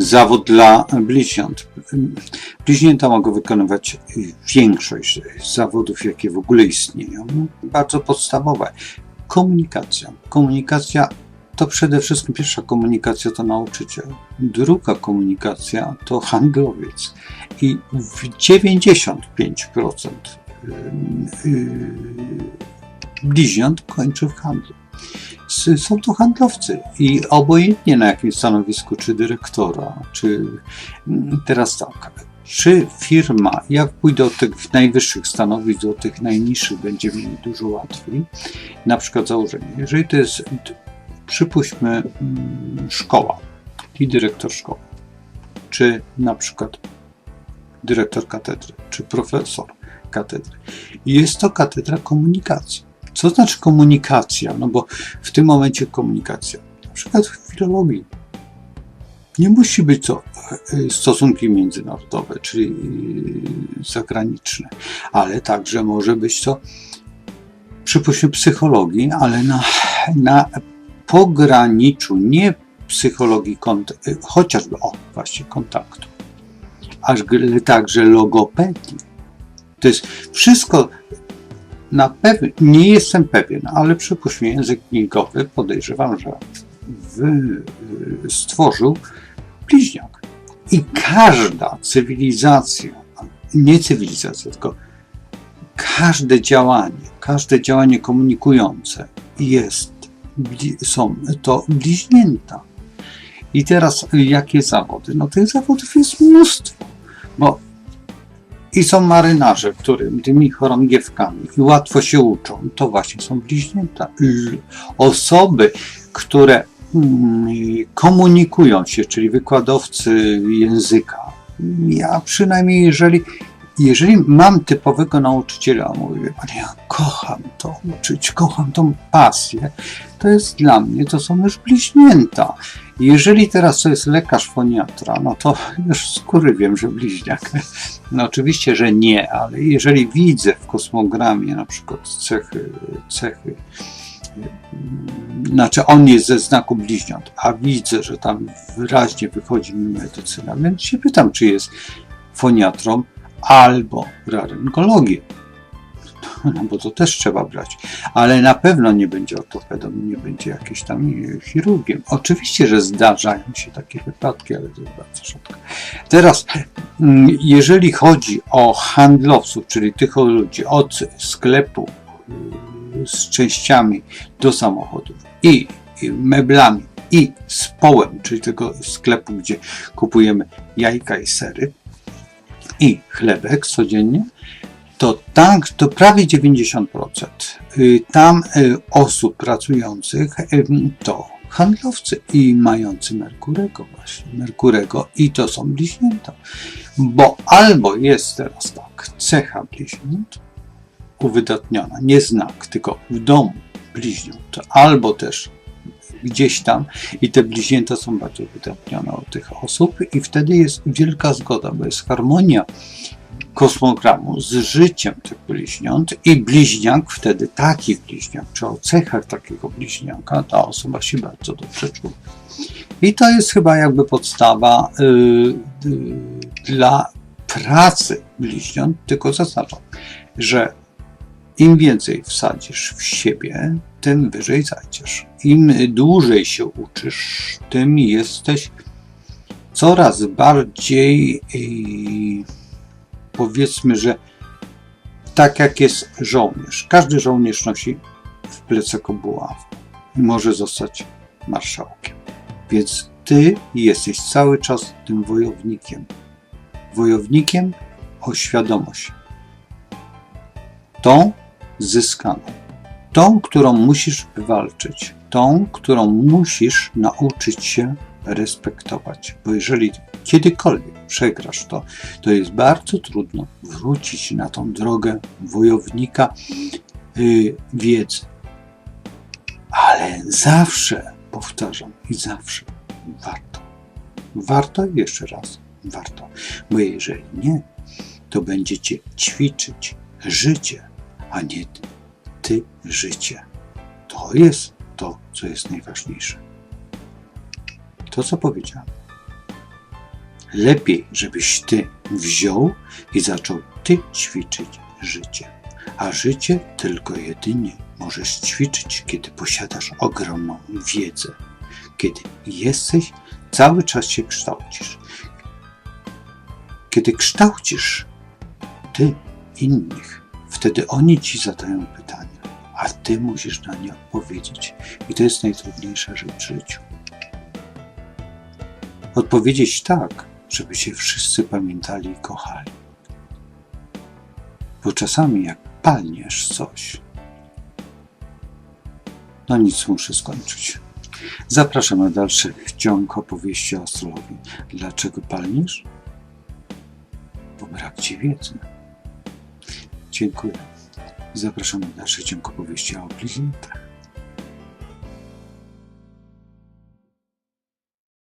zawód dla bliźniąt. Bliźnięta mogą wykonywać większość zawodów, jakie w ogóle istnieją. Bardzo podstawowe. Komunikacja. Komunikacja to przede wszystkim pierwsza komunikacja to nauczyciel, druga komunikacja to handlowiec i w 95% y, y, bliźniąt kończy w handlu. Są to handlowcy i obojętnie na jakim stanowisku, czy dyrektora, czy mm, teraz tak, czy firma, jak pójdę od tych najwyższych stanowisk do tych najniższych, będzie mi dużo łatwiej. Na przykład założenie, jeżeli to jest, przypuśćmy, mm, szkoła i dyrektor szkoły, czy na przykład dyrektor katedry, czy profesor katedry. Jest to katedra komunikacji. Co znaczy komunikacja? No bo w tym momencie komunikacja. Na przykład w filologii. Nie musi być to e, stosunki międzynarodowe, czyli e, zagraniczne, ale także może być to, przypuśćmy, psychologii, ale na, na pograniczu nie psychologii, e, chociażby, o, właśnie kontaktu, aż także logopedii. To jest wszystko na pewno, nie jestem pewien, ale przypuśćmy język migowy, podejrzewam, że y, stworzył bliźniak. I każda cywilizacja, nie cywilizacja, tylko każde działanie, każde działanie komunikujące jest, są to bliźnięta. I teraz jakie zawody? No tych zawodów jest mnóstwo, bo i są marynarze, którym tymi chorągiewkami łatwo się uczą, to właśnie są bliźnięta. Osoby, które mm, komunikują się, czyli wykładowcy języka. Ja przynajmniej, jeżeli, jeżeli mam typowego nauczyciela, mówię, Panie, ja kocham to uczyć, kocham tą pasję, to jest dla mnie, to są już bliźnięta. Jeżeli teraz to jest lekarz foniatra, no to już z góry wiem, że bliźniak. No oczywiście, że nie, ale jeżeli widzę w kosmogramie na przykład cechy, cechy, znaczy on jest ze znaku bliźniąt, a widzę, że tam wyraźnie wychodzi mi medycyna, więc się pytam, czy jest foniatrą albo raryngologiem. No bo to też trzeba brać. Ale na pewno nie będzie ortopedą, nie będzie jakimś tam chirurgiem. Oczywiście, że zdarzają się takie wypadki, ale to jest bardzo rzadko. Teraz, mm, jeżeli chodzi o handlowców, czyli tych ludzi od sklepu y, z częściami do samochodów i meblami i z połem, czyli tego sklepu, gdzie kupujemy jajka i sery i chlebek codziennie, to tak, to prawie 90% y, tam y, osób pracujących to handlowcy i mający Merkurego właśnie, Merkurego i to są bliźnięta. Bo albo jest teraz tak, cecha bliźniąt uwydatniona, nie znak, tylko w domu bliźniąt, albo też gdzieś tam i te bliźnięta są bardziej wydatnione od tych osób i wtedy jest wielka zgoda, bo jest harmonia kosmogramu z życiem tych bliźniąt i bliźniak, wtedy taki bliźniak, czy o cechach takiego bliźniaka, ta osoba się bardzo dobrze czuje. I to jest chyba jakby podstawa y, y, dla pracy bliźniąt, tylko zaznaczam, że im więcej wsadzisz w siebie, tym wyżej zajdziesz. Im dłużej się uczysz, tym jesteś coraz bardziej powiedzmy, że tak jak jest żołnierz. Każdy żołnierz nosi w plecaku buławę i może zostać marszałkiem. Więc ty jesteś cały czas tym wojownikiem. Wojownikiem o świadomość. Tą zyskaną. Tą, którą musisz wywalczyć. Tą, którą musisz nauczyć się respektować. Bo jeżeli kiedykolwiek przegrasz to, to jest bardzo trudno wrócić na tą drogę wojownika yy, wiedzy. Ale zawsze, powtarzam, i zawsze warto. Warto jeszcze raz warto. Bo jeżeli nie, to będziecie ćwiczyć życie, a nie ty, życie. To jest to, co jest najważniejsze. To, co powiedziałem. Lepiej, żebyś ty wziął i zaczął ty ćwiczyć życie. A życie tylko jedynie możesz ćwiczyć, kiedy posiadasz ogromną wiedzę, kiedy jesteś, cały czas się kształcisz. Kiedy kształcisz ty innych, wtedy oni ci zadają pytania, a ty musisz na nie odpowiedzieć. I to jest najtrudniejsza rzecz w życiu. Odpowiedzieć tak, żeby się wszyscy pamiętali i kochali. Bo czasami jak palniesz coś, no nic, muszę skończyć. Zapraszam na dalszy ciąg opowieści o astrologii. Dlaczego palniesz? Bo brak ci wiedzy. Dziękuję. Zapraszam na dalszy ciąg opowieści o bliźniętach.